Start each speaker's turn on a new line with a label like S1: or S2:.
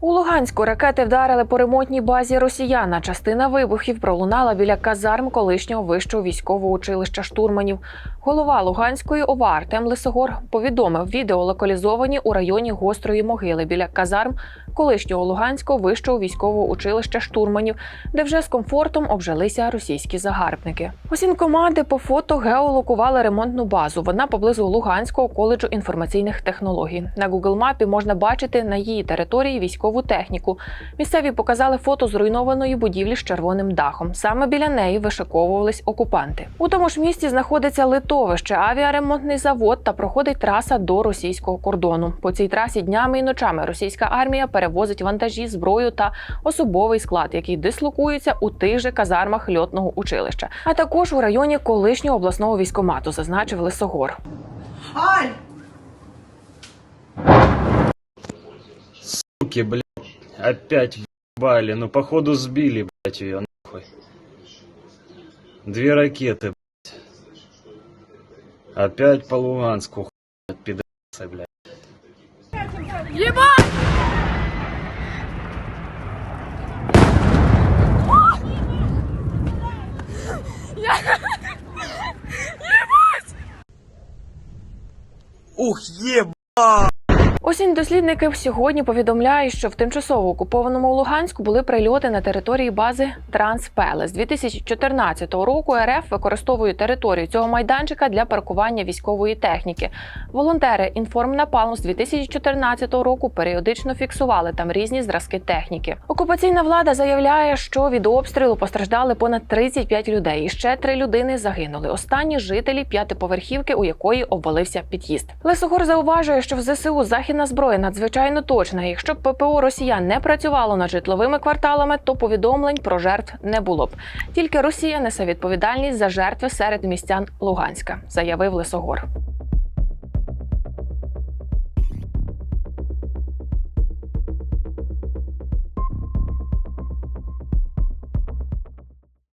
S1: У Луганську ракети вдарили по ремонтній базі росіян. Частина вибухів пролунала біля казарм колишнього вищого військового училища штурманів. Голова Луганської ОВА Артем Лисогор повідомив, відео локалізовані у районі гострої могили біля казарм колишнього Луганського вищого військового училища штурманів, де вже з комфортом обжилися російські загарбники. Усім команди по фото геолокували ремонтну базу. Вона поблизу Луганського коледжу інформаційних технологій. На Google мапі можна бачити на її території військову техніку. Місцеві показали фото зруйнованої будівлі з червоним дахом. Саме біля неї вишиковувались окупанти. У тому ж місті знаходиться литовище, авіаремонтний завод та проходить траса до російського кордону. По цій трасі днями і ночами російська армія перевозить вантажі, зброю та особовий склад, який дислокується у тих же казармах льотного училища, а також у районі колишнього обласного військомату, зазначив Лисогор.
S2: Аль!
S3: Суки, блядь, опять ебали. Ну, походу, сбили, блядь, ее нахуй. Две ракеты, блядь. Опять по Луганску, хуй, пидорасы, блядь. Ух, еб...
S1: Осінь дослідники сьогодні повідомляють, що в тимчасово окупованому Луганську були прильоти на території бази Транспеле. З 2014 року РФ використовує територію цього майданчика для паркування військової техніки. Волонтери інформнапалм з 2014 року періодично фіксували там різні зразки техніки. Окупаційна влада заявляє, що від обстрілу постраждали понад 35 людей. І ще три людини загинули. Останні жителі п'ятиповерхівки, у якої обвалився під'їзд. Лисогор зауважує, що в ЗСУ західна зброя надзвичайно точна. Якщо б ППО Росіян не працювало над житловими кварталами, то повідомлень про жертв не було б. Тільки Росія несе відповідальність за жертви серед містян Луганська, заявив Лисогор.